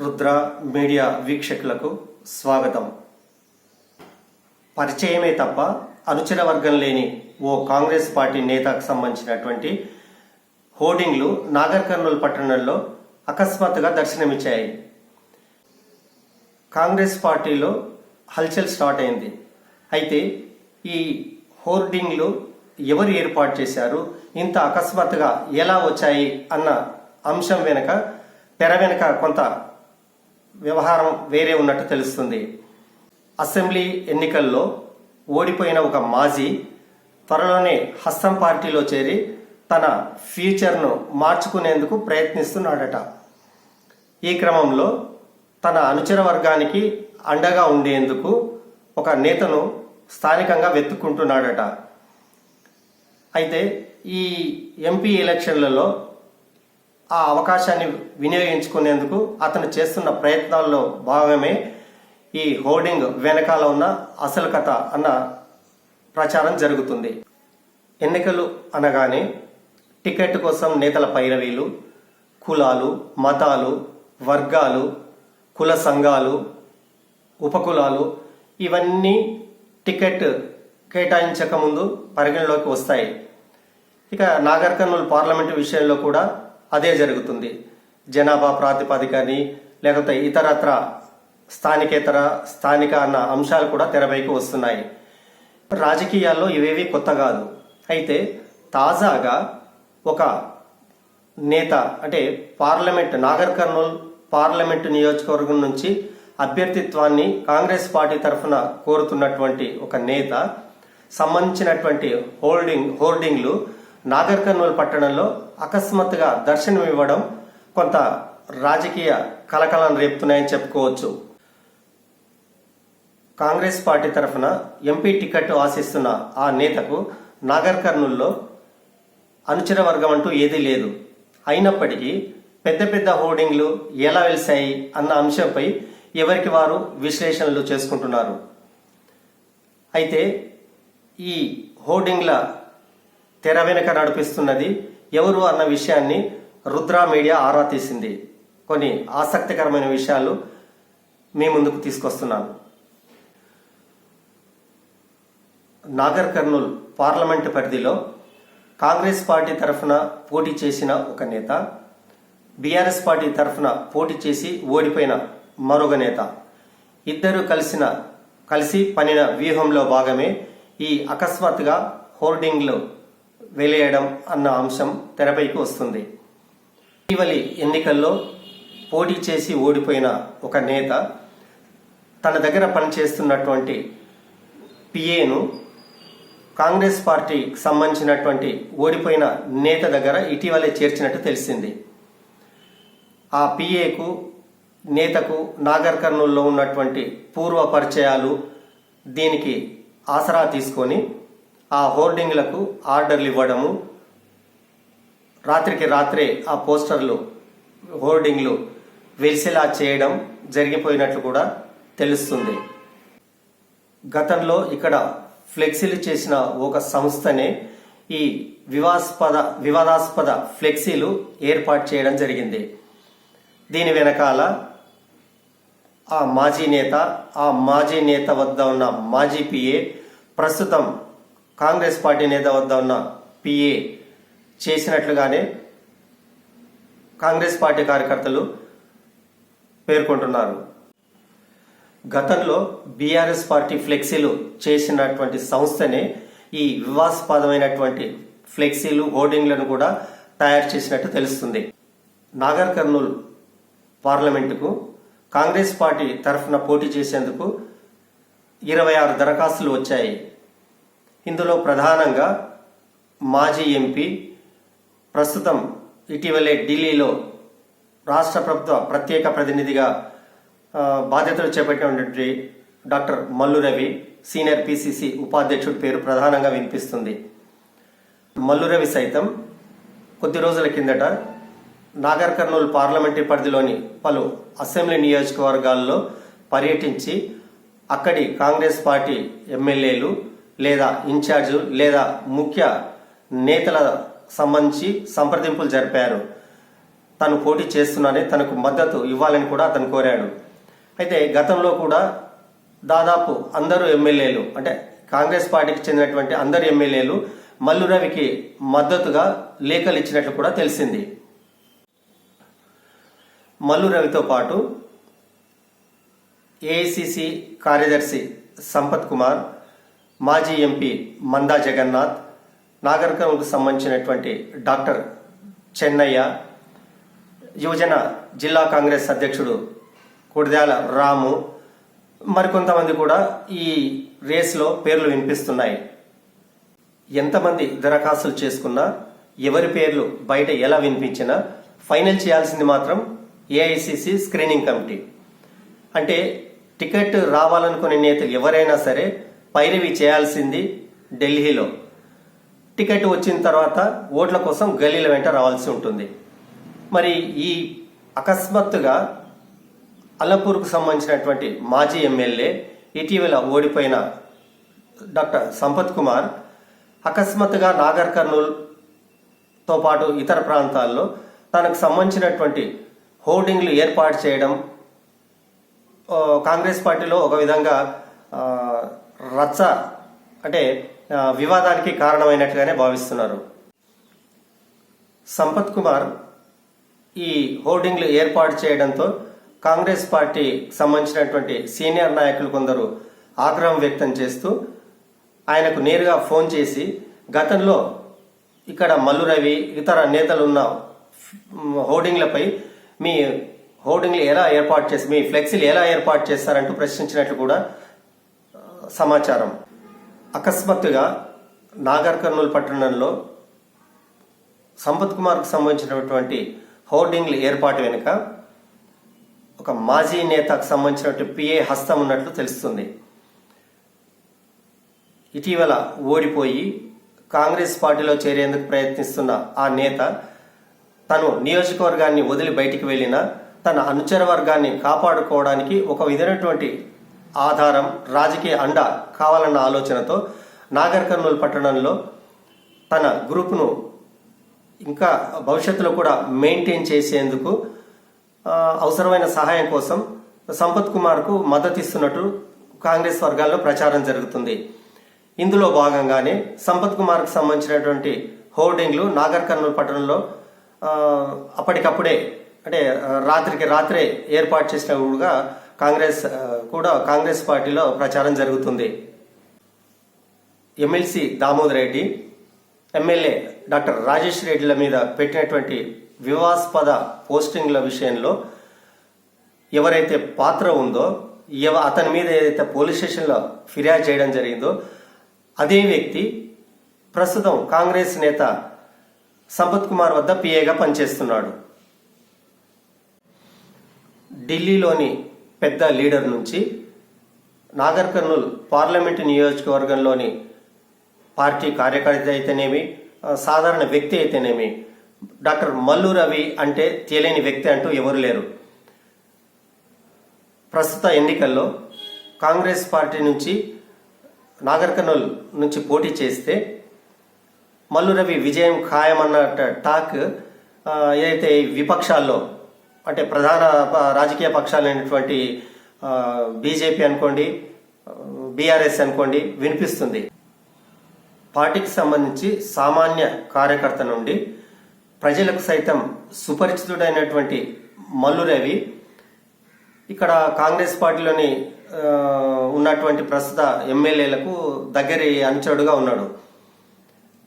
Rudra media వీక్షకులకు స్వాగతం. పరిచయమే తప్ప అనుచర వర్గం లేని ఓ కాంగ్రెస్ పార్టీ నేతకు సంబంధించినటువంటి హోర్డింగ్లు నాగర్ కర్నూలు పట్టణంలో అకస్మాత్తుగా దర్శనమిచ్చాయి. కాంగ్రెస్ పార్టీలో హల్చల్ స్టార్ట్ అయింది. అయితే ఈ హోర్డింగ్లు ఎవరు ఏర్పాటు చేశారు? ఇంత అకస్మాత్తుగా ఎలా వచ్చాయి? అన్న అంశం వెనుక తెర వెనుక కొంత వ్యవహారం వేరే ఉన్నట్టు తెలుస్తుంది. అసెంబ్లీ ఎన్నికల్లో ఓడిపోయిన ఒక మాజీ త్వరలోనే హస్తం పార్టీలో చేరి తన ఫ్యూచర్ను మార్చుకునేందుకు ప్రయత్నిస్తున్నాడట. ఈ క్రమంలో తన అనుచర వర్గానికి అండగా ఉండేందుకు ఒక నేతను స్థానికంగా వెతుక్కుంటున్నాడట. అయితే ఈ ఎంపీ ఎలక్షన్లలో ఆ అవకాశాన్ని వినియోగించుకునేందుకు అతను చేస్తున్న ప్రయత్నాల్లో భాగమే ఈ హోర్డింగ్ వెనకాల ఉన్న అసలు కథ అన్న ప్రచారం జరుగుతుంది. ఎన్నికలు అనగానే టికెట్ కోసం నేతల పైరవీలు కులాలు మతాలు వర్గాలు కుల సంఘాలు ఉపకులాలు ఇవన్నీ టికెట్ కేటాయించక ముందు పరిగణలోకి వస్తాయి. ఇక నాగర్ కర్నూలు పార్లమెంటు విషయంలో కూడా అదే జరుగుతుంది. జనాభా ప్రాతిపదికని లేకపోతే ఇతరత్ర స్థానికేతర స్థానిక అన్న అంశాలు కూడా తెరపైకి వస్తున్నాయి. రాజకీయాల్లో ఇవేవి కొత్త కాదు. అయితే తాజాగా ఒక నేత అంటే పార్లమెంట్ నాగర్ కర్నూల్ పార్లమెంటు నియోజకవర్గం నుంచి అభ్యర్థిత్వాన్ని కాంగ్రెస్ పార్టీ తరఫున కోరుతున్నటువంటి ఒక నేత సంబంధించినటువంటి హోల్డింగ్ హోర్డింగ్లు నాగర్ కర్నూలు పట్టణంలో అకస్మాత్తుగా దర్శనం ఇవ్వడం కొంత రాజకీయ కలకలం రేపుతున్నాయని చెప్పుకోవచ్చు. కాంగ్రెస్ పార్టీ తరఫున ఎంపీ టికెట్ ఆశిస్తున్న ఆ నేతకు నాగర్ కర్నూల్లో అనుచర వర్గం అంటూ ఏదీ లేదు. అయినప్పటికీ పెద్ద పెద్ద హోర్డింగ్లు ఎలా వెలిశాయి అన్న అంశంపై ఎవరికి వారు విశ్లేషణలు చేసుకుంటున్నారు. అయితే ఈ హోర్డింగ్ల తెర వెనుక నడిపిస్తున్నది ఎవరు అన్న విషయాన్ని రుద్ర మీడియా ఆరా తీసింది. కొన్ని ఆసక్తికరమైన విషయాలు మీ ముందుకు తీసుకొస్తున్నాను. నాగర్ కర్నూల్ పార్లమెంటు పరిధిలో కాంగ్రెస్ పార్టీ తరఫున పోటీ చేసిన ఒక నేత బీఆర్ఎస్ పార్టీ తరఫున పోటీ చేసి ఓడిపోయిన మరొక నేత. ఇద్దరు కలిసిన కలిసి పనిన వ్యూహంలో భాగమే ఈ అకస్మాత్తుగా హోర్డింగ్లు వెలియడం అన్న అంశం తెరపైకి వస్తుంది. ఇటీవలి ఎన్నికల్లో పోటీ చేసి ఓడిపోయిన ఒక నేత తన దగ్గర పనిచేస్తున్నటువంటి పిఏను కాంగ్రెస్ పార్టీకి సంబంధించినటువంటి ఓడిపోయిన నేత దగ్గర ఇటీవలే చేర్చినట్టు తెలిసింది. ఆ పిఏకు నేతకు నాగర్ కర్నూల్లో ఉన్నటువంటి పూర్వ పరిచయాలు దీనికి ఆసరా తీసుకొని ఆ హోర్డింగ్లకు ఆర్డర్లు ఇవ్వడము రాత్రికి రాత్రే ఆ పోస్టర్లు హోర్డింగ్లు వెలిసేలా చేయడం జరిగిపోయినట్లు కూడా తెలుస్తుంది. గతంలో ఇక్కడ ఫ్లెక్సీలు చేసిన ఒక సంస్థనే ఈ వివాస్పద వివాదాస్పద ఫ్లెక్సీలు ఏర్పాటు చేయడం జరిగింది. దీని వెనకాల ఆ మాజీ నేత ఆ మాజీ నేత వద్ద ఉన్న మాజీ పిఏ ప్రస్తుతం కాంగ్రెస్ పార్టీ నేత వద్ద ఉన్న పిఏ చేసినట్లుగానే కాంగ్రెస్ పార్టీ కార్యకర్తలు పేర్కొంటున్నారు. గతంలో బీఆర్ఎస్ పార్టీ ఫ్లెక్సీలు చేసినటువంటి సంస్థనే ఈ వివాదాస్పదమైనటువంటి ఫ్లెక్సీలు హోర్డింగ్లను కూడా తయారు చేసినట్టు తెలుస్తుంది. నాగర్ కర్నూల్ పార్లమెంటుకు కాంగ్రెస్ పార్టీ తరఫున పోటీ చేసేందుకు ఇరవై ఆరు దరఖాస్తులు వచ్చాయి. ఇందులో ప్రధానంగా మాజీ ఎంపీ ప్రస్తుతం ఇటీవలే ఢిల్లీలో రాష్ట్ర ప్రభుత్వ ప్రత్యేక ప్రతినిధిగా బాధ్యతలు చేపట్టినటువంటి doctor Mallu Ravi senior PCC ఉపాధ్యక్షుడి పేరు ప్రధానంగా వినిపిస్తుంది. మల్లు రవి సైతం కొద్ది రోజుల కిందట నాగర్ కర్నూలు పార్లమెంటరీ పరిధిలోని పలు అసెంబ్లీ నియోజకవర్గాల్లో పర్యటించి అక్కడి కాంగ్రెస్ పార్టీ ఎమ్మెల్యేలు లేదా ఇన్ఛార్జ్ లేదా ముఖ్య నేతల సంబంధించి సంప్రదింపులు జరిపారు. తను పోటీ చేస్తున్నానని తనకు మద్దతు ఇవ్వాలని కూడా అతను కోరాడు. అయితే గతంలో కూడా దాదాపు అందరూ ఎమ్మెల్యేలు అంటే కాంగ్రెస్ పార్టీకి చెందినటువంటి అందరు ఎమ్మెల్యేలు మల్లు రవికి మద్దతుగా లేఖలు ఇచ్చినట్లు కూడా తెలిసింది. మల్లు రవితో పాటు ఏఐసిసి కార్యదర్శి సంపత్ కుమార్ మాజీ ఎంపీ మందా జగన్నాథ్ నాగరికకు సంబంధించినటువంటి డాక్టర్ చెన్నయ్య యువజన జిల్లా కాంగ్రెస్ అధ్యక్షుడు కుడిదాల రాము మరికొంతమంది కూడా ఈ రేస్లో పేర్లు వినిపిస్తున్నాయి. ఎంతమంది దరఖాస్తులు చేసుకున్నా ఎవరి పేర్లు బయట ఎలా వినిపించినా ఫైనల్ చేయాల్సింది మాత్రం ఏఐసిసి స్క్రీనింగ్ కమిటీ. అంటే టికెట్ రావాలనుకునే నేతలు ఎవరైనా సరే పైరవి చేయాల్సింది ఢిల్లీలో. టికెట్ వచ్చిన తర్వాత ఓట్ల కోసం గల్లీల వెంట రావాల్సి ఉంటుంది. మరి ఈ అకస్మాత్తుగా అల్లపూర్కు సంబంధించినటువంటి మాజీ ఎమ్మెల్యే ఇటీవల ఓడిపోయిన డాక్టర్ సంపత్ కుమార్ అకస్మాత్తుగా నాగర్ కర్నూల్తో పాటు ఇతర ప్రాంతాల్లో తనకు సంబంధించినటువంటి హోర్డింగ్లు ఏర్పాటు చేయడం కాంగ్రెస్ పార్టీలో ఒక విధంగా రచ్చ అంటే వివాదానికి కారణమైనట్లుగానే భావిస్తున్నారు. సంపత్ కుమార్ ఈ హోర్డింగ్లు ఏర్పాటు చేయడంతో కాంగ్రెస్ పార్టీ సంబంధించినటువంటి సీనియర్ నాయకులు కొందరు ఆగ్రహం వ్యక్తం చేస్తూ ఆయనకు నేరుగా ఫోన్ చేసి గతంలో ఇక్కడ మల్లు రవి ఇతర నేతలు ఉన్న హోర్డింగ్లపై మీ హోర్డింగ్లు ఎలా ఏర్పాటు చేసి మీ ఫ్లెక్సీలు ఎలా ఏర్పాటు చేస్తారంటూ ప్రశ్నించినట్లు కూడా సమాచారం. అకస్మాత్తుగా నాగర్ కర్నూలు పట్టణంలో సంపత్ కుమార్కు సంబంధించినటువంటి హోర్డింగ్లు ఏర్పాటు వెనుక ఒక మాజీ నేతకు సంబంధించినటువంటి పిఏ హస్తం ఉన్నట్లు తెలుస్తుంది. ఇటీవల ఓడిపోయి కాంగ్రెస్ పార్టీలో చేరేందుకు ప్రయత్నిస్తున్న ఆ నేత తను నియోజకవర్గాన్ని వదిలి బయటికి వెళ్ళినా తన అనుచర వర్గాన్ని కాపాడుకోవడానికి ఒక విధమైనటువంటి ఆధారం రాజకీయ అండ కావాలన్న ఆలోచనతో నాగర్ కర్నూలు పట్టణంలో తన గ్రూపును ఇంకా భవిష్యత్తులో కూడా మెయింటైన్ చేసేందుకు అవసరమైన సహాయం కోసం సంపత్ కుమార్కు మద్దతు ఇస్తున్నట్టు కాంగ్రెస్ వర్గాల్లో ప్రచారం జరుగుతుంది. ఇందులో భాగంగానే సంపత్ కుమార్కు సంబంధించినటువంటి హోర్డింగ్లు నాగర్ కర్నూలు పట్టణంలో అప్పటికప్పుడే అంటే రాత్రికి రాత్రే ఏర్పాటు చేసిన కూడా కాంగ్రెస్ కూడా కాంగ్రెస్ పార్టీలో ప్రచారం జరుగుతుంది. MLC Damodar Reddy MLA doctor Rajesh రెడ్డిల మీద పెట్టినటువంటి వివాస్పద పోస్టింగ్ల విషయంలో ఎవరైతే పాత్ర ఉందో ఎవ అతని మీద ఏదైతే పోలీస్ స్టేషన్లో ఫిర్యాదు చేయడం జరిగిందో అదే వ్యక్తి ప్రస్తుతం కాంగ్రెస్ నేత సంపత్ కుమార్ వద్ద పిఏగా పనిచేస్తున్నాడు. ఢిల్లీలోని పెద్ద లీడర్ నుంచి నాగర్ కర్నూల్ పార్లమెంటు నియోజకవర్గంలోని పార్టీ కార్యకర్త అయితేనేమి సాధారణ వ్యక్తి అయితేనేమి డాక్టర్ మల్లు రవి అంటే తెలియని వ్యక్తి అంటూ ఎవరు లేరు. ప్రస్తుత ఎన్నికల్లో కాంగ్రెస్ పార్టీ నుంచి నాగర్ కర్నూల్ నుంచి పోటీ చేస్తే మల్లు రవి విజయం ఖాయమన్న టాక్ ఏదైతే విపక్షాల్లో అంటే ప్రధాన ప- రాజకీయ పక్షాలైనటువంటి బీజేపీ అనుకోండి బీఆర్ఎస్ అనుకోండి వినిపిస్తుంది. పార్టీకి సంబంధించి సామాన్య కార్యకర్త నుండి ప్రజలకు సైతం సుపరిచితుడైనటువంటి మల్లు రవి ఇక్కడ కాంగ్రెస్ పార్టీలోని ఉన్నటువంటి ప్రస్తుత ఎమ్మెల్యేలకు దగ్గరి అనుచరుడుగా ఉన్నాడు.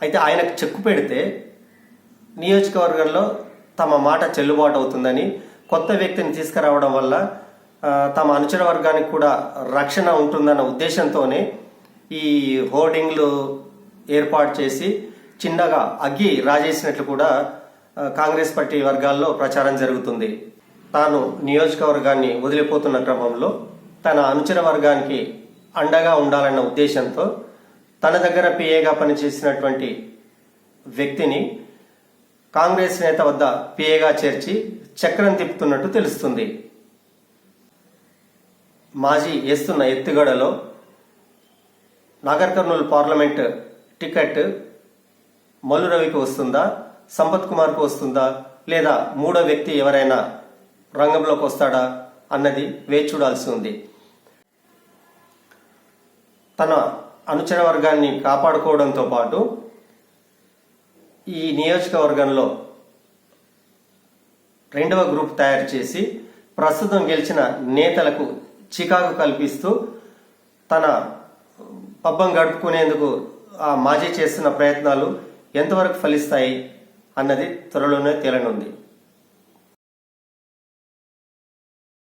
అయితే ఆయనకు చెక్కు పెడితే నియోజకవర్గంలో తమ మాట చెల్లుబాటు అవుతుందని కొత్త వ్యక్తిని తీసుకురావడం వల్ల తమ అనుచర వర్గానికి కూడా రక్షణ ఉంటుందన్న ఉద్దేశంతోనే ఈ హోర్డింగ్లు ఏర్పాటు చేసి చిన్నగా అగ్గి రాజేసినట్లు కూడా కాంగ్రెస్ పార్టీ వర్గాల్లో ప్రచారం జరుగుతుంది. తాను నియోజకవర్గాన్ని వదిలిపోతున్న క్రమంలో తన అనుచర వర్గానికి అండగా ఉండాలన్న ఉద్దేశంతో తన దగ్గర పిఏగా పనిచేసినటువంటి వ్యక్తిని కాంగ్రెస్ నేత వద్ద పిఏగా చేర్చి చక్రం తిప్పుతున్నట్టు తెలుస్తుంది. మాజీ వేస్తున్న ఎత్తుగడలో నాగర్ కర్నూలు పార్లమెంట్ టికెట్ మల్లు రవికి వస్తుందా సంపత్ కుమార్కు వస్తుందా లేదా మూడో వ్యక్తి ఎవరైనా రంగంలోకి వస్తాడా అన్నది వేచి చూడాల్సి ఉంది. తన అనుచర వర్గాన్ని కాపాడుకోవడంతో పాటు ఈ నియోజకవర్గంలో రెండవ గ్రూప్ తయారు చేసి ప్రస్తుతం గెలిచిన నేతలకు చికాకు కల్పిస్తూ తన పబ్బం గడుపుకునేందుకు ఆ మాజీ చేస్తున్న ప్రయత్నాలు ఎంతవరకు ఫలిస్తాయి అన్నది త్వరలోనే తేలనుంది.